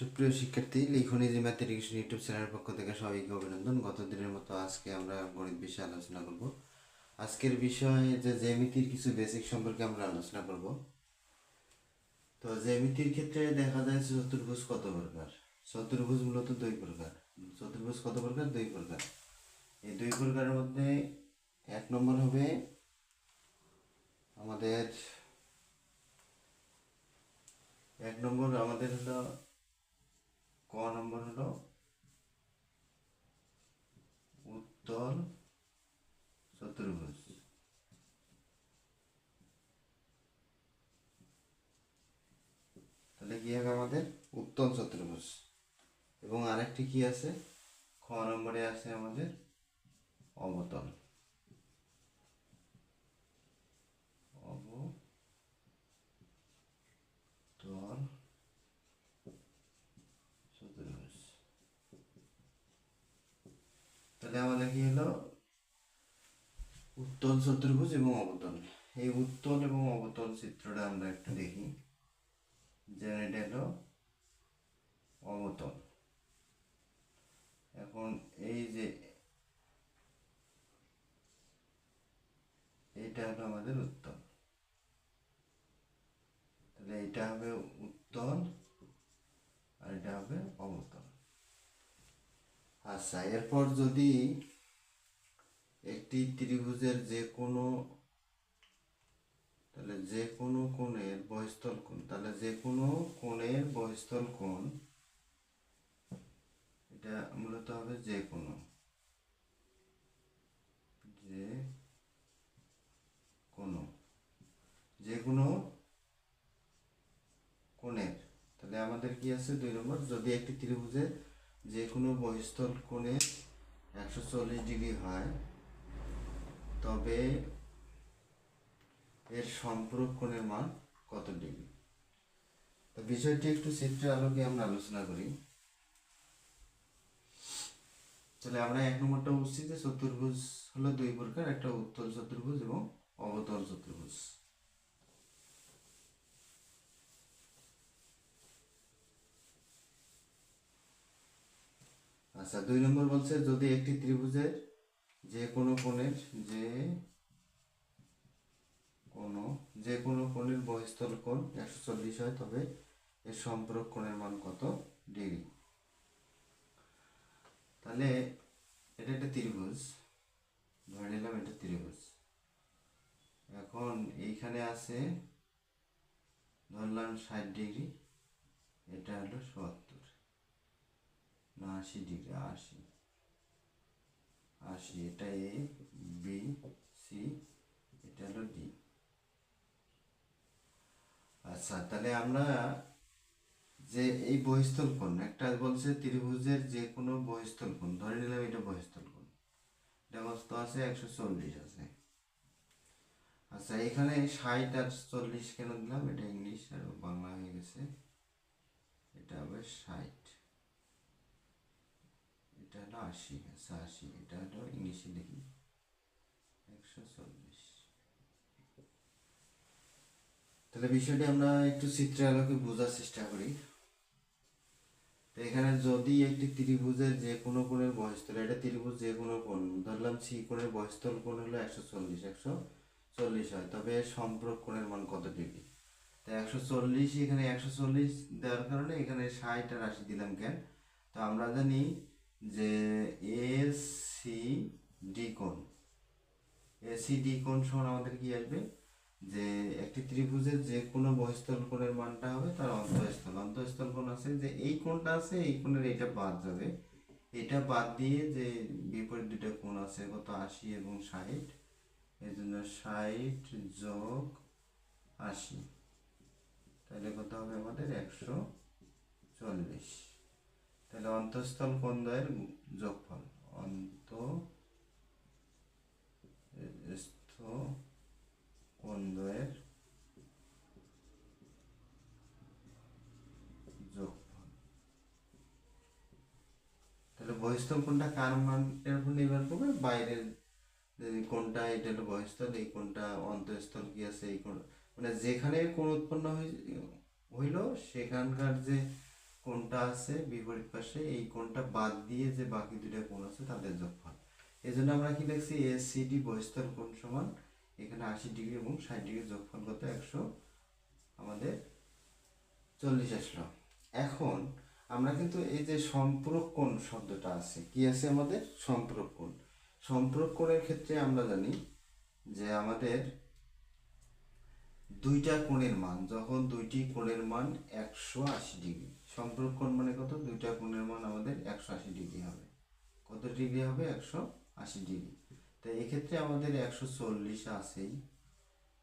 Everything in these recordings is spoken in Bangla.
সুপ্রিয় শিক্ষার্থী, লিখনি ম্যাথমেটিক্স ইউটিউব চ্যানেলের পক্ষ থেকে সবাইকে অভিনন্দন। গত দিনের মতো আজকে আমরা গণিত বিষয়ে আলোচনা করব। আজকের বিষয় যে জ্যামিতির কিছু বেসিক সম্পর্কে আমরা আলোচনা করব। তো জ্যামিতির ক্ষেত্রে দেখা যায় চতুর্ভুজ কত প্রকার? চতুর্ভুজ মূলত দুই প্রকার। চতুর্ভুজ কত প্রকার? দুই প্রকার। এই দুই প্রকারের মধ্যে এক নম্বর হবে আমাদের, এক নম্বর আমাদের হলো ক নম্বর হলো? উত্তল চতুর্ভুজ তাহলে কি হবে আমাদের? উত্তল চতুর্ভুজ এবং আরেকটি কি আছে? খ নম্বরে আছে আমাদের অবতল চতুর্ভুজ তাহলে আমাদের কি হলো উত্তল চতুর্ভুজ এবং অবতল এই উত্তল এবং অবতল চিত্রটা আমরা একটু দেখি। যে এটা হলো অবতল এখন এই যে এইটা হলো আমাদের উত্তল তাহলে এটা হবে উত্তল আর এটা হবে অবতল আচ্ছা এরপর যদি একটি ত্রিভুজের যে কোনো তাহলে যে কোনো কোণের বহিস্থল কোণ, তাহলে যে কোনো কোণের বহিস্থল কোণ, এটা মূলত হবে যে কোনো যে কোনো যে কোনো কোণের। তাহলে আমাদের কি আছে? দুই নম্বর, যদি একটি ত্রিভুজের যে কোনো বহিস্থল কোণের একশো ডিগ্রি হয় তবে এর সম্পূরক কোণের মান কত ডিগ্রি? তো বিষয়টি একটু চিত্রের আলোকে আমরা আলোচনা করি। তাহলে আমরা এক নম্বরটা বুঝছি যে চতুর্ভুজ হলো দুই প্রকার, একটা উত্তল চতুর্ভুজ এবং অবতল চতুর্ভুজ। আচ্ছা দুই নম্বর বলছে যদি একটি ত্রিভুজের যে কোনো কোণের যে কোনো যে কোনো কোণের বহিস্থল কোণ একশো চল্লিশ হয়, তবে এর সম্পূরক কোণের মান কত? ডিগ্রি। তাহলে এটা একটা ত্রিভুজ। ধরে নিলাম এটা ত্রিভুজ। এখন এইখানে আছে, ধরলাম ষাট ডিগ্রি, এটা হলো সত্তর না আশি ডিগ্রি, আশি। আশি এটা এ, বি, সি, এটা হলো ডি। আচ্ছা তাহলে আমরা যে এই বহিস্থল কোণ, একটা বলছে ত্রিভুজের যে কোনো বহিস্থল কোণ, ধরে নিলাম এটা বহিস্থল কোণ। এটা কত আছে? একশো চল্লিশ আছে। আচ্ছা এখানে ষাট আর চল্লিশ কেন দিলাম? এটা ইংলিশ আর বাংলা হয়ে গেছে। এটা হবে ষাট। এটা হলো আশি আচ্ছা আশি এটা হলো ইংলিশে লিখি একশো চল্লিশ। তাহলে বিষয়টি আমরা একটু চিত্রের আলোকে বোঝার চেষ্টা করি। এখানে যদি একটি ত্রিভুজের যে কোনো কোণের বয়স্থল এটা ত্রিভুজ যে কোনো কোণ, ধরলাম সি কোণের বয়স্থল কোণ হলো একশো চল্লিশ একশো চল্লিশ হয়। তবে সম্পর্ক কোণের মান কত ডিগ্রি? তো একশো চল্লিশ, এখানে একশো চল্লিশ দেওয়ার কারণে এখানে ষাট আর আশি দিলাম কেন? তো আমরা জানি যে এ সি ডি কোণ এ সি ডি কোণ সমান আমাদের কি আসবে? যে একটি ত্রিভুজের যে কোনো বহিস্থল কোণের মানটা হবে তার অন্তঃস্থল। অন্তঃস্থল কোণ আছে যে এই কোণটা আছে, এই কোণের এটা বাদ যাবে। এটা বাদ দিয়ে যে বিপরীত দুটো কোণ আছে, কত? আশি এবং ষাট। এই জন্য ষাট যোগ আশি। তাহলে কত হবে আমাদের? একশো চল্লিশ। তাহলে অন্তঃস্থল কোণ দ্বয়ের যোগফল? অন্ত কোণ দ্বয়ের যোগফল? তাহলে বহিস্থল কোণটা কার মানের উপর নির্ভর করবে? বাইরের যে কোণটা এটা হলো বহিস্থল, এই কোণটা অন্তঃস্থল কি আছে, এই কোণ মানে যেখানে কোন উৎপন্ন হই- হইল, সেখানকার যে কোণটা আছে, বিপরীত পাশে, এই কোণটা বাদ দিয়ে যে বাকি দুটা কোণ আছে তাদের যোগফল। এই জন্য আমরা কি লিখছি? এ সিডি বহিস্তর কোণ সমান, এখানে আশি ডিগ্রি এবং ষাট ডিগ্রি যোগফল কত? একশো আমাদের চল্লিশ আসলো। এখন আমরা কিন্তু এই যে সম্পূরক কোণ শব্দটা আছে, কি আছে আমাদের? সম্পূরক কোণ। সম্পূরক কোণের ক্ষেত্রে আমরা জানি যে আমাদের দুইটা কোণের মান, যখন দুইটি কোণের মান একশো আশি ডিগ্রি সম্পূরক কোণ মানে কত? দুইটা কোণের মান আমাদের একশো আশি ডিগ্রি হবে। কত ডিগ্রি হবে? একশো আশি ডিগ্রি। তো এক্ষেত্রে আমাদের একশো চল্লিশ আছেই।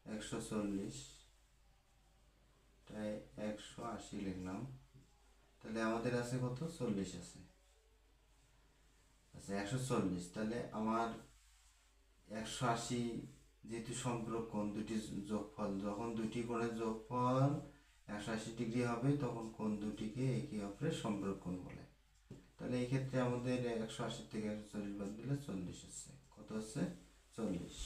একশো চল্লিশ। তাই একশো আশি লিখলাম। তাহলে আমাদের আছে কত? চল্লিশ আছে। আচ্ছা একশো চল্লিশ। তাহলে আমার একশো আশি যেহেতু সম্পর্ক কোণ, দুটি যোগফল, যখন দুটি কোণের যোগফল একশো আশি ডিগ্রি হবে, তখন কোন দুটিকে একে অপরের সম্পর্ক কোণ বলে। তাহলে এই ক্ষেত্রে আমাদের একশো আশি থেকে একশো চল্লিশ বাদ দিলে চল্লিশ হচ্ছে কত হচ্ছে চল্লিশ।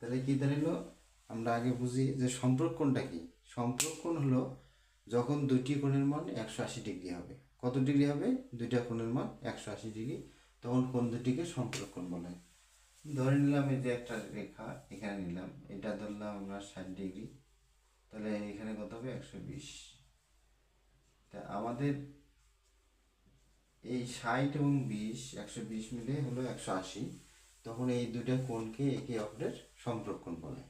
তাহলে কি দাঁড়াল আমরা আগে বুঝি যে সম্পর্ক কোণটা কি? সম্পর্ক কোণ হলো যখন দুটি কোণের মান একশো আশি ডিগ্রি হবে। কত ডিগ্রি হবে? দুইটা কোণের মান একশো আশি ডিগ্রি। তখন কোন দুটিকে সম্পর্ক কোণ বলে? ধরে নিলাম এই যে একটা রেখা, এখানে নিলাম। এটা ধরলাম আমরা ষাট ডিগ্রি। তাহলে এখানে কত হবে? একশো বিশ। তা আমাদের এই ষাট এবং বিশ, একশো বিশ মিলে হলো একশো আশি। তখন এই দুটা কোণকে একে অপরের সম্পর্কণ বলে।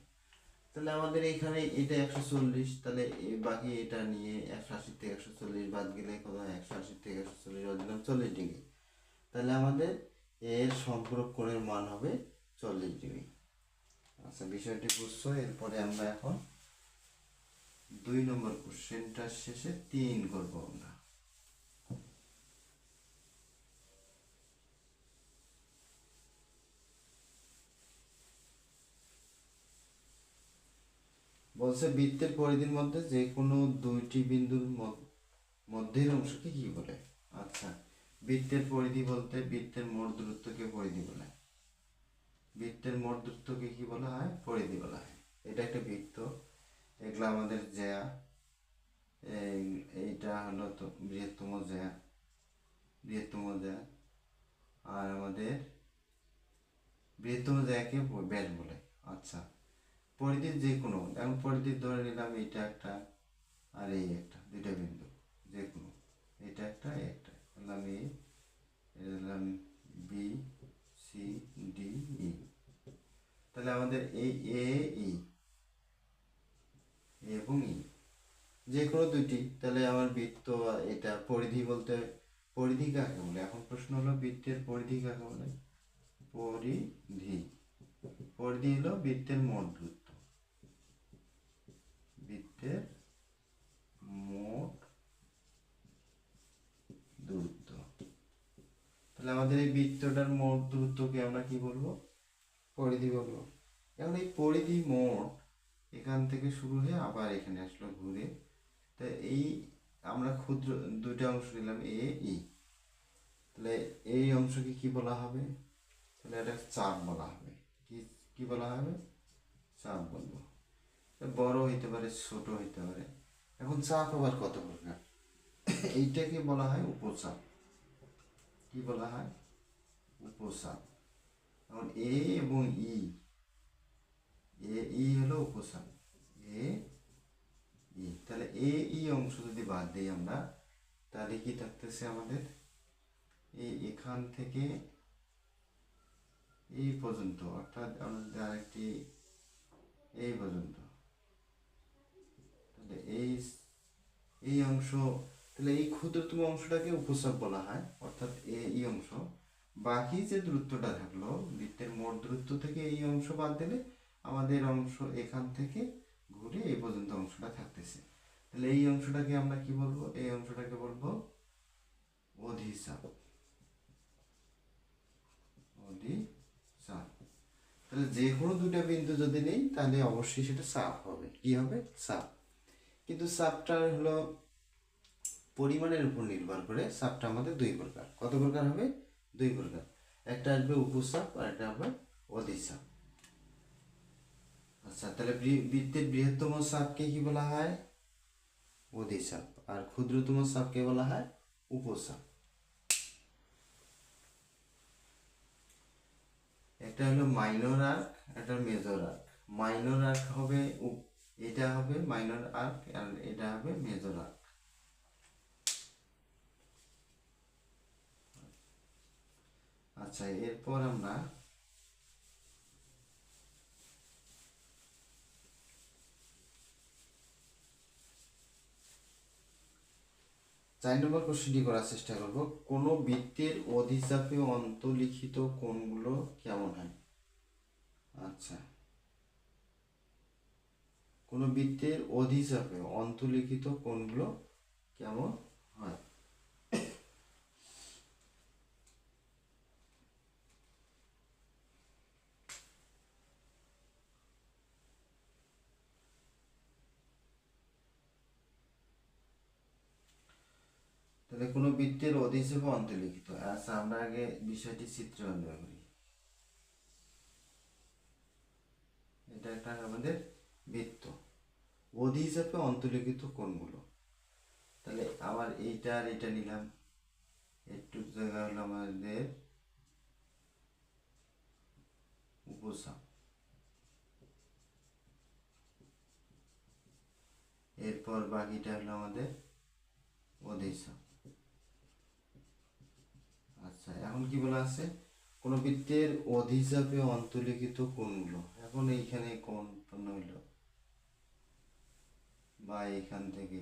তাহলে আমাদের এখানে এটা একশো চল্লিশ, তাহলে বাকি এটা নিয়ে একশো আশি থেকে একশো চল্লিশ বাদ গেলে কত একশো আশি থেকে একশো চল্লিশ, বাদ দিলাম চল্লিশ ডিগ্রি। তাহলে আমাদের এর সম্পর্ক কোণের মান হবে চল্লিশ ডিগ্রি। আচ্ছা বিষয়টি বুঝছ? এরপরে আমরা এখন দুই নম্বর কোশ্চেনটার শেষে তিন করব আমরা। বলছে বৃত্তের পরিধির মধ্যে যে কোনো দুইটি বিন্দুর মধ্য- মধ্যের অংশকে কি বলে? আচ্ছা বৃত্তের পরিধি বলতে বৃত্তের মোট দূরত্বকে পরিধি বলে। বৃত্তের মোট দূরত্বকে কি বলা হয়? পরিধি বলা হয়। এটা একটা বৃত্ত। এগুলো আমাদের জ্যা। এই- এইটা হলো তো বৃহত্তম জ্যা। বৃহত্তম জ্যা। আর আমাদের বৃহত্তম জ্যাকে ব- ব্যাস বলে। আচ্ছা পরিধির যে কোনো এখন পরিধির ধরে নিলাম এইটা একটা আর এই একটা, দুইটা বিন্দু যে কোনো এটা একটা একটা। বললাম এ এটা দিলাম বি, সি, ডি, ই। তাহলে আমাদের এই এ, ই এবং ই যে কোনো দুইটি তাহলে আমার বৃত্ত এটা পরিধি বলতে পরিধি কাকে বলে? এখন প্রশ্ন হলো বৃত্তের পরিধি কাকে বলে? পরিধি। পরিধি হলো বৃত্তের মোট দূরত্ব বৃত্তের মোট দূরত্ব তাহলে আমাদের এই বৃত্তটার মোট দূরত্বকে আমরা কি বলব? পরিধি বলব। এখন এই পরিধি মোট এখান থেকে শুরু হয়ে আবার এখানে আসলো ঘুরে। তা এই আমরা ক্ষুদ্র দুইটা অংশ নিলাম এ ই তাহলে এই অংশকে কি বলা হবে? তাহলে এটা চাপ বলা হবে। কি কি বলা হবে? চাপ বলব। বড় হইতে পারে, ছোট হইতে পারে। এখন চাপ আবার কত প্রকার? এইটাকে বলা হয় উপচাপ। কি বলা হয়? উপচাপ। এখন এ এবং ই এ ই হলো উপচাপ। এ তাহলে এ ই অংশ যদি বাদ দিই আমরা, তাহলে কি থাকতেছে আমাদের? এই এখান থেকে এই পর্যন্ত, অর্থাৎ আমাদের আরেকটি এই পর্যন্ত। তাহলে এই এই অংশ, তাহলে এই ক্ষুদ্রতম অংশটাকে উপচাপ বলা হয়, অর্থাৎ এই অংশ। বাকি যে দূরত্বটা থাকল, বৃত্তের মোট দূরত্ব থেকে এই অংশ বাদ দিলে, আমাদের অংশ এখান থেকে ঘুরে এই পর্যন্ত অংশটা থাকতেছে। তাহলে এই অংশটাকে আমরা কি বলব? এই অংশটাকে বলব অধিচাপ অধিচাপ তাহলে যে কোনো দুটা বিন্দু যদি নেই, তাহলে অবশ্যই সেটা চাপ হবে। কি হবে? চাপ কিন্তু চাপটা হলো পরিমাণের উপর নির্ভর করে। চাপটা আমাদের দুই প্রকার। কত প্রকার হবে? দুই প্রকার। একটা আসবে উপচাপ আর একটা হবে অধিচাপ আচ্ছা তাহলে বৃত্তের বৃহত্তম চাপকে কি বলা হয়? অধিচাপ আর ক্ষুদ্রতম চাপকে বলা হয় উপচাপ। একটা হলো মাইনর আর্ক একটা মেজর আর্ক মাইনর আর্ক হবে এটা হবে মাইনর আর্ক আর এটা হবে মেজর আর্ক আচ্ছা এরপর আমরা চার নম্বর কোশ্চেনটি করার চেষ্টা করব। কোন বৃত্তের অধিচাপে অন্তলিখিত কোণগুলো কেমন হয়? আচ্ছা। কোন বৃত্তের অধিচাপে অন্তলিখিত কোণগুলো কেমন হয় তাহলে কোনো বৃত্তের অধিচাপে অন্তর্লিখিত আচ্ছা আমরা আগে বিষয়টি চিত্র অন্বয় করি। এটা একটা আমাদের বৃত্ত। অধিচাপে অন্তর্লিখিত কোণগুলো তাহলে আবার এইটা আর এটা নিলাম। একটু জায়গা হলো আমাদের উপচাপ এরপর বাকিটা হলো আমাদের অধিচাপ আচ্ছা এখন কি বলা আছে? কোন বৃত্তের অধিচাপে অন্তর্লিখিত কোণগুলো। এখন এইখানে কোন উৎপন্ন হইল। বা এখান থেকে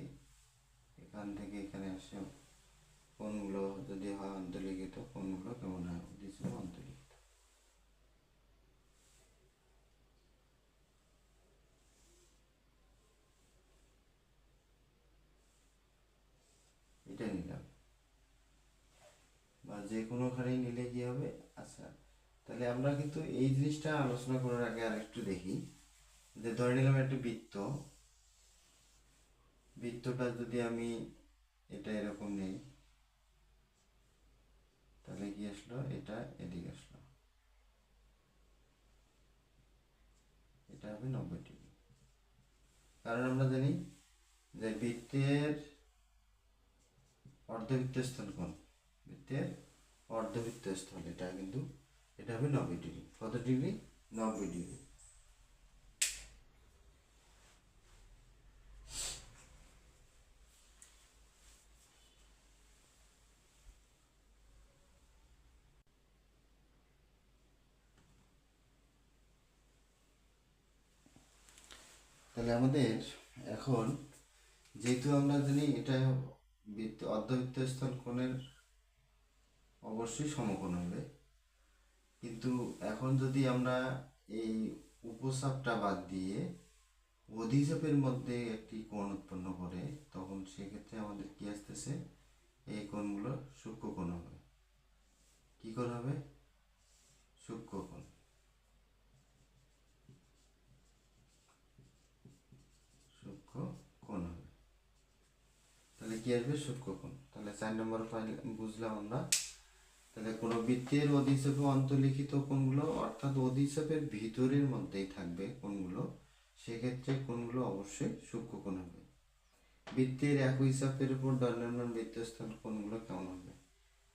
এখান থেকে এখানে আসে কোনগুলো যদি হয় অন্তর্লিখিত কোনগুলো কেমন হয়? অধিচাপে অন্তর্লিখিত এটা নিলাম বা যে কোনোখানেই নিলে কি হবে? আচ্ছা তাহলে আমরা কিন্তু এই জিনিসটা আলোচনা করার আগে আরেকটু দেখি। যে ধরে নিলাম একটা বৃত্ত। বৃত্তটা যদি আমি এটা এরকম নেই, তাহলে কি আসলো? এটা এদিকে আসলো। এটা হবে নব্বই ডিগ্রি। কারণ আমরা জানি যে বৃত্তের অর্ধবৃত্ত স্থল কোণ বৃত্তের অর্ধবৃত্ত স্থল এটা কিন্তু, এটা হবে নব্বই ডিগ্রি কত ডিগ্রি নব্বই ডিগ্রি তাহলে আমাদের এখন যেহেতু আমরা জানি এটা বৃত্ত অর্ধবৃত্ত স্থল কোণের অবশ্যই সমকোণ হবে। কিন্তু এখন যদি আমরা এই উপচাপটা বাদ দিয়ে অধিচাপের মধ্যে একটি কোণ উৎপন্ন করে, তখন সেক্ষেত্রে আমাদের কি আসতেছে? এই কোণগুলো সূক্ষ্ম কোণ হবে। কি কোণ হবে? সূক্ষ্ম কোণ। সূক্ষ্ম কোণ হবে। তাহলে কি আসবে? সূক্ষ্মকোণ তাহলে চার নম্বর ফাইল বুঝলাম আমরা। তাহলে কোনো বৃত্তের অধিচাপে অন্তর্লিখিত কোনগুলো অর্থাৎ অধিচাপের ভিতরের মধ্যেই থাকবে কোনগুলো সেক্ষেত্রে কোনগুলো অবশ্যই সূক্ষ্ম সূক্ষ্মকোণ হবে। বৃত্তের একই চাপের উপর দণ্ডায়মান বৃত্তস্থল কোনগুলো কেমন হবে?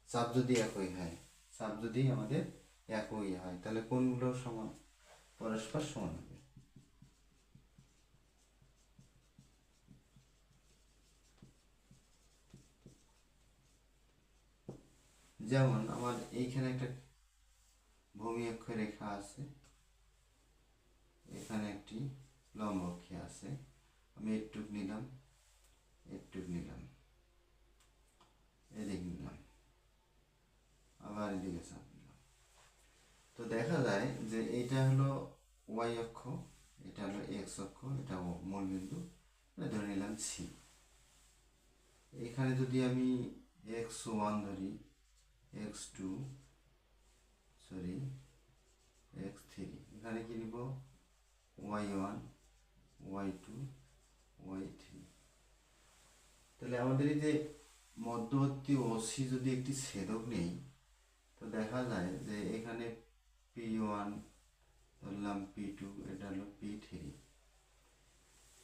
চাপ যদি একই হয়, চাপ যদি আমাদের একই হয়, তাহলে কোনগুলো সমান, পরস্পর সমান হবে। যেমন আমার এইখানে একটা ভূমি অক্ষ রেখা আছে, এখানে একটি লম্ব অক্ষে আছে। আমি একটুক নিলাম একটুক নিলাম, এদিক নিলাম, আবার এদিকে চাপ নিলাম। তো দেখা যায় যে এইটা হলো ওয়াই অক্ষ, এটা হলো এক্স অক্ষ, এটা ও- মূল বিন্দু, এটা ধরে নিলাম সি। এখানে যদি আমি এক্স ওয়ান ধরি X two sorry X three এখানে কি নিব Y one Y two Y three তাহলে আমাদের এই যে মধ্যবর্তী ওসি যদি একটি ছেদক নেই, তো দেখা যায় যে এখানে পি ওয়ান ধরলাম পি টু এটা হলো পি থ্রি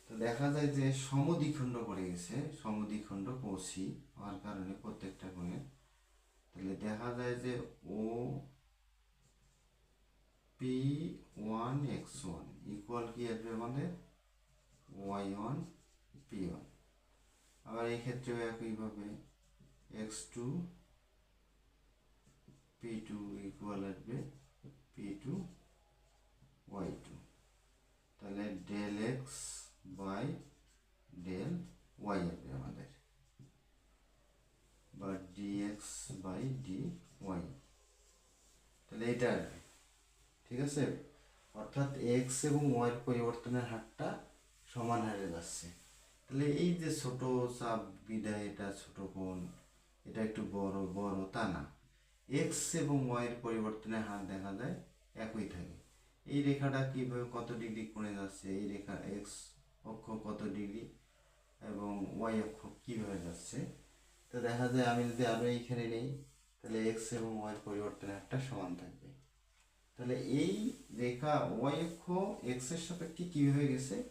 তো দেখা যায় যে সমদ্বিখণ্ড পড়ে গেছে সমদ্বিখণ্ড কোষি হওয়ার কারণে প্রত্যেকটা কোণে তাহলে দেখা যায় যে O P one X one equal কি আসবে আমাদের? ওয়াই ওয়ান পি ওয়ান আবার এই ক্ষেত্রেও একইভাবে X two P two equal আসবে পি টু ওয়াই টু তাহলে del X by del Y আসবে আমাদের। বা ডিএক্স বাই ডি ওয়াই তাহলে এটা আসবে ঠিক আছে? অর্থাৎ এক্স এবং ওয়াইয়ের পরিবর্তনের হারটা সমান হারে যাচ্ছে। তাহলে এই যে ছোট চাপ বিদায়, এটা ছোট কোণ, এটা একটু বড় বড় তা না। এক্স এবং ওয়াইয়ের পরিবর্তনের হার দেখা যায় একই থাকে। এই রেখাটা কীভাবে, কত ডিগ্রি কোণে যাচ্ছে, এই রেখা এক্স অক্ষ কত ডিগ্রি এবং ওয়াই অক্ষ কীভাবে যাচ্ছে? তো দেখা যায়, আমি যদি আরও এইখানে নেই তাহলে এক্স এবং ওয়াইয়ের পরিবর্তনের একটা সমান থাকবে। তাহলে এই রেখা ওয়াই অক্ষ এক্সের সাপেক্ষে হয়ে গেছে?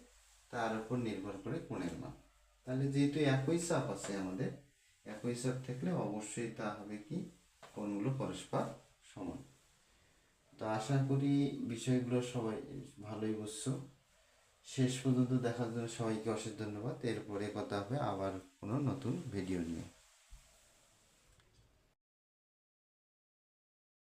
তার উপর নির্ভর করে কোণের মান। তাহলে যেহেতু একই চাপ আছে আমাদের, একই চাপ থাকলে অবশ্যই তা হবে কি? কোণগুলো পরস্পর সমান। তো আশা করি বিষয়গুলো সবাই ভালোই বুঝছ। শেষ পর্যন্ত দেখার জন্য সবাইকে অশেষ ধন্যবাদ। এরপরে কথা হবে আবার কোনো নতুন ভিডিও নিয়ে।